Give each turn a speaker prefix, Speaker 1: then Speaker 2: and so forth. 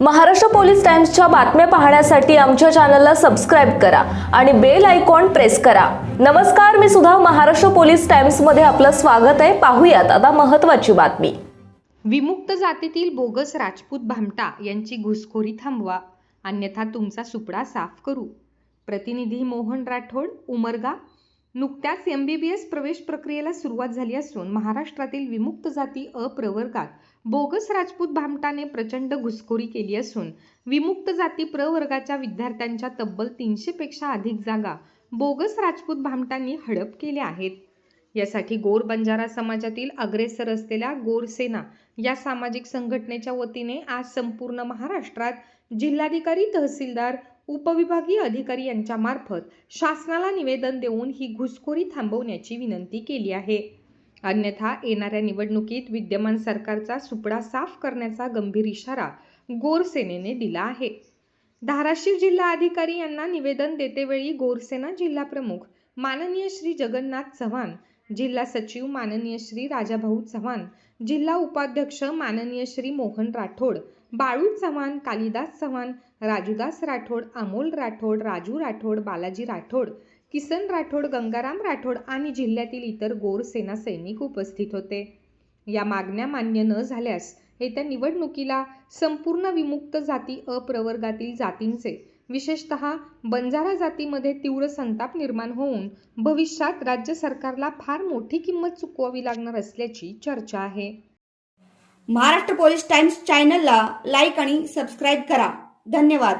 Speaker 1: Maharashtra police टाइम्सच्या बातम्या पाहण्यासाठी आमच्या चॅनलला सबस्क्राईब करा आणि बेल आयकॉन प्रेस करा. नमस्कार मी सुद्धा महाराष्ट्र पोलीस टाइम्समध्ये आपलं स्वागत आहे. पाहूयात आता महत्त्वाची बातमी.
Speaker 2: विमुक्त जातीतील बोगस राजपूत भामटा यांची घुसखोरी थांबवा अन्यथा तुमचा सुपडा साफ करू. प्रतिनिधी मोहन राठोड उमरगा नुकत्याच एम बी बी एस प्रवेश प्रक्रियेला सुरुवात झाली असून महाराष्ट्रातील विमुक्त जाती अप्रवर्गात बोगस राजपूत भामटाने प्रचंड घुसखोरी केली असून विमुक्त जाती प्रवर्गाच्या विद्यार्थ्यांच्या तब्बल तीनशेपेक्षा अधिक जागा बोगस राजपूत भामटांनी हडप केल्या आहेत. यासाठी गोर बंजारा समाजातील अग्रेसर असलेल्या गोरसेना या सामाजिक संघटनेच्या वतीने आज संपूर्ण महाराष्ट्रात जिल्हाधिकारी तहसीलदार उपविभागीय अधिकारी यांच्या मार्फत शासनाला निवेदन देऊन ही घुसखोरी थांबवण्याची विनंती केली आहे. अन्यथा येणाऱ्या निवडणुकीत विद्यमान सरकारचा सुपडा साफ करण्याचा गंभीर इशारा गोरसेनेने दिला आहे. धाराशिव जिल्हा अधिकारी यांना निवेदन देतेवेळी गोरसेना जिल्हा प्रमुख माननीय श्री जगन्नाथ चव्हाण जिल्हा सचिव माननीय श्री राजाभाऊ चव्हाण जिल्हा उपाध्यक्ष माननीय श्री मोहन राठोड बाळू चव्हाण कालिदास चव्हाण राजूदास राठोड अमोल राठोड राजू राठोड बालाजी राठोड किसन राठोड गंगाराम राठोड आणि जिल्ह्यातील इतर गोर सेना सैनिक उपस्थित होते. या मागण्या मान्य न झाल्यास येत्या निवडणुकीला संपूर्ण विमुक्त जाती अप्रवर्गातील जातींचे विशेषत बंजारा जातीमध्ये तीव्र संताप निर्माण होऊन भविष्यात राज्य सरकारला फार मोठी किंमत चुकवावी लागणार असल्याची चर्चा आहे.
Speaker 3: महाराष्ट्र पोलीस टाइम्स चॅनलला लाईक आणि सबस्क्राईब करा. धन्यवाद.